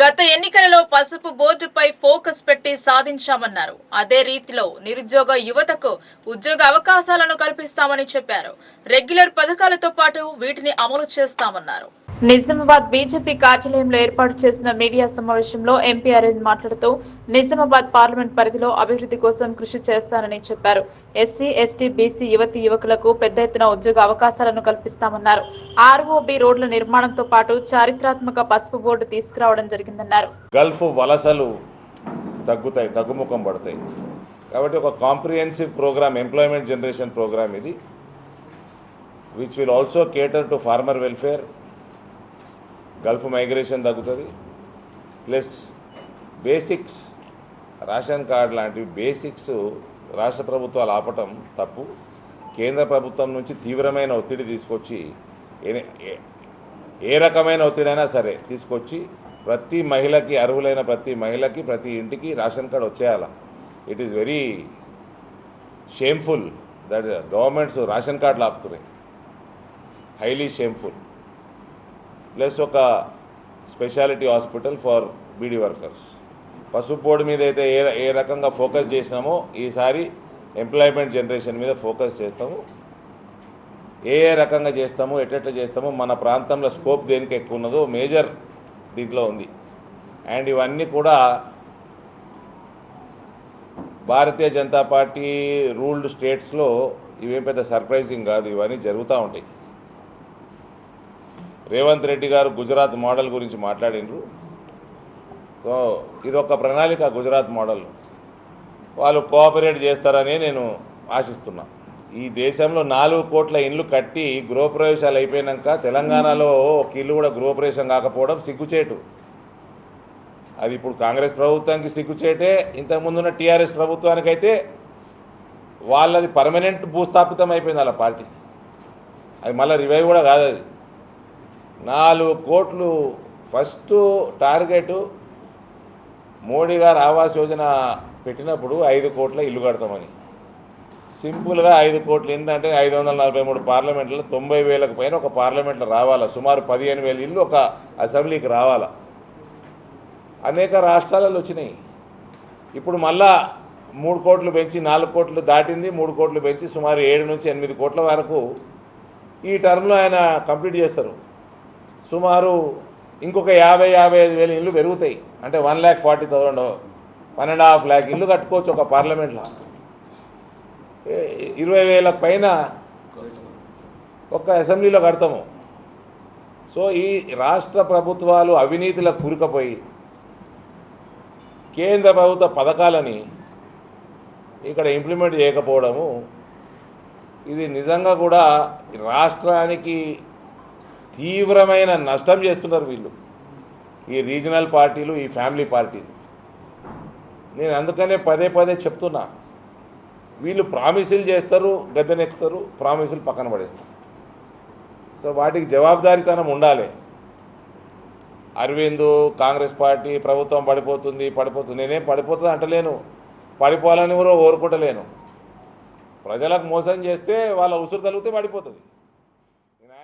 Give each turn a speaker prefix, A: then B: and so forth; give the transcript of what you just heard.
A: గత ఎన్నికలలో పసుపు బోర్డుపై ఫోకస్ పెట్టి సాధించామన్నారు. అదే రీతిలో నిరుద్యోగ యువతకు ఉద్యోగ అవకాశాలను కల్పిస్తామని చెప్పారు. రెగ్యులర్ పథకాలతో పాటు వీటిని అమలు చేస్తామన్నారు. నిజామాబాద్ బీజేపీ కార్యాలయంలో ఏర్పాటు చేసిన మీడియా సమావేశంలో ఎంపీ అరవింద్ మాట్లాడుతూ నిజామాబాద్ పార్లమెంట్ పరిధిలో అభివృద్ధి కోసం కృషి చేస్తానని చెప్పారు. ఎస్సీ ఎస్టీ బీసీ యువతి యువకులకు పెద్ద ఎత్తున ఉద్యోగ అవకాశాలను కల్పిస్తామన్నారు. ఆర్ఓబి రోడ్ల నిర్మాణంతో పాటు చారిత్రాత్మక పసుపు బోర్డు తీసుకురావడం జరిగిందన్నారు.
B: గల్ఫ్ వలసలు తగ్గుతాయి తగ్గుముఖం పడతాయి. కాబట్టి ఒక comprehensive programme employment generation programme ఇది which will also cater to farmer welfare Gulf migration తగ్గుతుంది. ప్లస్ బేసిక్స్ రేషన్ కార్డ్ లాంటివి బేసిక్స్ రాష్ట్ర ప్రభుత్వాలు ఆపటం తప్పు. కేంద్ర ప్రభుత్వం నుంచి తీవ్రమైన ఒత్తిడి తీసుకొచ్చి ఏ- రకమైన ఒత్తిడైనా సరే తీసుకొచ్చి ప్రతి మహిళకి అర్హులైన ప్రతి మహిళకి ప్రతి ఇంటికి ration card వచ్చేయాల? It is very shameful that governments ration కార్డులు ఆపుతున్నాయి హైలీ షేమ్ఫుల్ ప్లస్ ఒక speciality hospital for beedi workers. పసుపు బోర్డు మీద అయితే ఏ ఏ రకంగా ఫోకస్ చేసినామో ఈసారి ఎంప్లాయ్మెంట్ జనరేషన్ మీద ఫోకస్ చేస్తాము. ఏ ఏ రకంగా చేస్తాము ఎట్టెట్లా చేస్తామో మన ప్రాంతంలో స్కోప్ దేనికి ఎక్కువ ఉన్నదో మేజర్ దీంట్లో ఉంది. అండ్ ఇవన్నీ కూడా భారతీయ జనతా పార్టీ రూల్డ్ స్టేట్స్లో ఇవేం పెద్ద సర్ప్రైజింగ్ కాదు ఇవన్నీ జరుగుతూ ఉంటాయి. రేవంత్ రెడ్డి గారు గుజరాత్ మోడల్ గురించి మాట్లాడినరు సో ఇది ఒక ప్రణాళిక గుజరాత్ మోడల్. వాళ్ళు కోఆపరేట్ చేస్తారని నేను ఆశిస్తున్నా. ఈ దేశంలో నాలుగు కోట్ల ఇండ్లు కట్టి గృహప్రవేశాలు అయిపోయినాక తెలంగాణలో ఒక ఇల్లు కూడా గృహప్రవేశం కాకపోవడం సిగ్గుచేటు. అది ఇప్పుడు కాంగ్రెస్ ప్రభుత్వానికి సిగ్గుచేటే ఇంతకుముందున్న టీఆర్ఎస్ ప్రభుత్వానికైతే వాళ్ళది పర్మనెంట్ భూస్థాపితం అయిపోయింది వాళ్ళ పార్టీ. అది మళ్ళీ రివైవ్ కూడా కాదు అది. నాలుగు కోట్లు ఫస్ట్ టార్గెట్ మోడీ గారు ఆవాస్ యోజన పెట్టినప్పుడు ఐదు కోట్ల ఇల్లు కడతామని. సింపుల్గా ఐదు కోట్లు ఏంటంటే ఐదు వందల నలభై మూడు పార్లమెంట్లో తొంభై వేలకు పైన ఒక పార్లమెంట్లో రావాలా సుమారు పదిహేను వేల ఇల్లు ఒక అసెంబ్లీకి రావాలా. అనేక రాష్ట్రాలలో వచ్చినాయి. ఇప్పుడు మళ్ళా మూడు కోట్లు పెంచి నాలుగు కోట్లు దాటింది మూడు కోట్లు పెంచి సుమారు ఏడు నుంచి ఎనిమిది కోట్ల వరకు ఈ టర్మ్లో ఆయన కంప్లీట్ చేస్తారు. సుమారు ఇంకొక యాభై యాభై ఐదు వేల ఇల్లు పెరుగుతాయి. అంటే one lakh forty thousand one and half lakh ఇల్లు కట్టుకోవచ్చు ఒక పార్లమెంట్లో. ఇరవై వేల పైన ఒక అసెంబ్లీలో కడతాము. సో ఈ రాష్ట్ర ప్రభుత్వాలు అవినీతిలో కూరుకుపోయి కేంద్ర ప్రభుత్వ పథకాలని ఇక్కడ ఇంప్లిమెంట్ చేయకపోవడము ఇది నిజంగా కూడా రాష్ట్రానికి తీవ్రమైన నష్టం చేస్తున్నారు వీళ్ళు. ఈ రీజనల్ పార్టీలు ఈ ఫ్యామిలీ పార్టీలు. నేను అందుకనే పదే పదే చెప్తున్నా. వీళ్ళు ప్రామిసులు చేస్తారు గద్దెనెక్కుతారు ప్రామిసులు పక్కన పడేస్తారు. సో వాటికి జవాబుదారీతనం ఉండాలి. అరవింద్ కాంగ్రెస్ పార్టీ ప్రభుత్వం పడిపోతుంది పడిపోతుంది. నేనేం పడిపోతుంది అంటలేను. పడిపోవాలని కూడా కోరుకుంటలేను ప్రజలకు మోసం చేస్తే వాళ్ళ ఉసురు తగిలితే పడిపోతుంది.